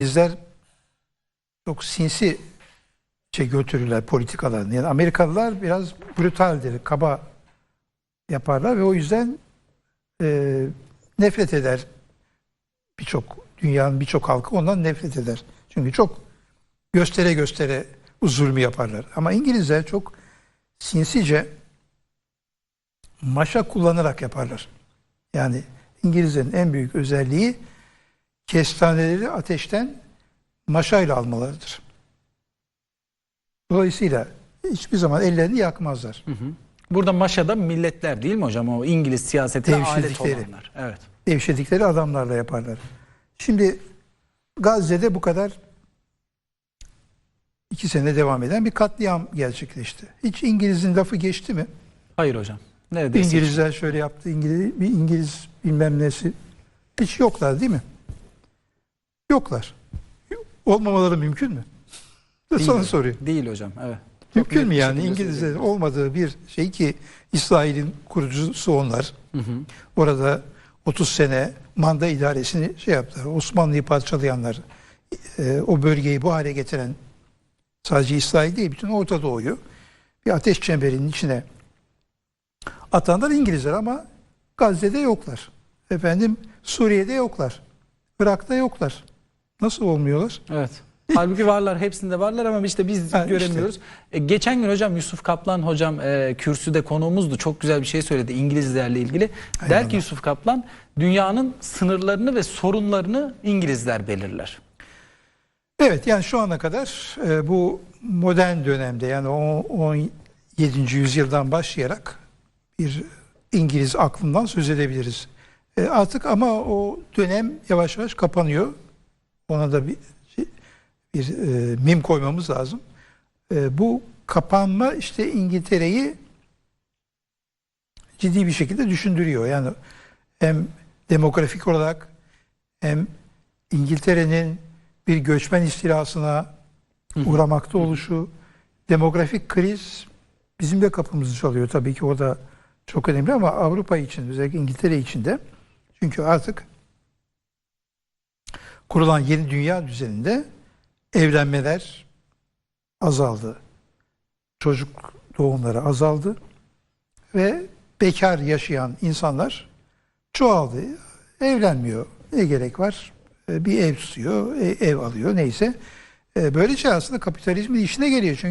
İngilizler çok sinsi şey götürürler politikalarını. Yani Amerikalılar biraz brutaldir, kaba yaparlar ve o yüzden e, nefret eder birçok dünyanın birçok halkı ondan nefret eder. Çünkü çok göstere göstere bu zulmü yaparlar. Ama İngilizler çok sinsice maşa kullanarak yaparlar. Yani İngilizlerin en büyük özelliği kestaneleri ateşten maşayla almalarıdır. Dolayısıyla hiçbir zaman ellerini yakmazlar. Burada Maşa'da milletler değil mi hocam? O İngiliz siyasetine alet olanlar. Evet. Devşirdikleri adamlarla yaparlar. Şimdi Gazze'de bu kadar iki sene devam eden bir katliam gerçekleşti. Hiç İngiliz'in lafı geçti mi? Hayır hocam. Neredeyse. İngilizler şöyle yaptı, İngiliz, bir İngiliz bilmem nesi. Hiç yoklar değil mi? Yoklar. Olmamaları mümkün mü? Değil Sana soruyor. Değil hocam. Evet. Çok Mümkün net mü yani İngilizlerin olmadığı bir şey ki İsrail'in kurucusu onlar. Hı hı. Orada 30 sene manda idaresini şey yaptılar. Osmanlı'yı parçalayanlar, e, o bölgeyi bu hale getiren sadece İsrail değil, bütün Orta Doğu'yu bir ateş çemberinin içine atanlar İngilizler ama Gazze'de yoklar. Efendim Suriye'de yoklar. Irak'ta yoklar. Nasıl olmuyorlar? Evet. Halbuki varlar, hepsinde varlar ama işte biz Ha, işte. göremiyoruz. E, geçen gün hocam Yusuf Kaplan hocam e, kürsüde konuğumuzdu. Çok güzel bir şey söyledi İngilizlerle ilgili. Der Eyvallah. ki Yusuf Kaplan dünyanın sınırlarını ve sorunlarını İngilizler belirler. Evet yani şu ana kadar e, bu modern dönemde yani o 17. yüzyıldan başlayarak bir İngiliz aklından söz edebiliriz. E, artık ama o dönem yavaş yavaş kapanıyor. Ona da bir bir e, mim koymamız lazım. E, bu kapanma işte İngiltere'yi ciddi bir şekilde düşündürüyor. Yani hem demografik olarak hem İngiltere'nin bir göçmen istilasına uğramakta oluşu, demografik kriz bizim de kapımızı çalıyor tabii ki o da çok önemli ama Avrupa için özellikle İngiltere için de çünkü artık kurulan yeni dünya düzeninde evlenmeler azaldı. Çocuk doğumları azaldı ve bekar yaşayan insanlar çoğaldı. Evlenmiyor. Ne gerek var? E, Bir ev tutuyor, e, ev alıyor neyse. E, Böylece aslında kapitalizmin işine geliyor. Çünkü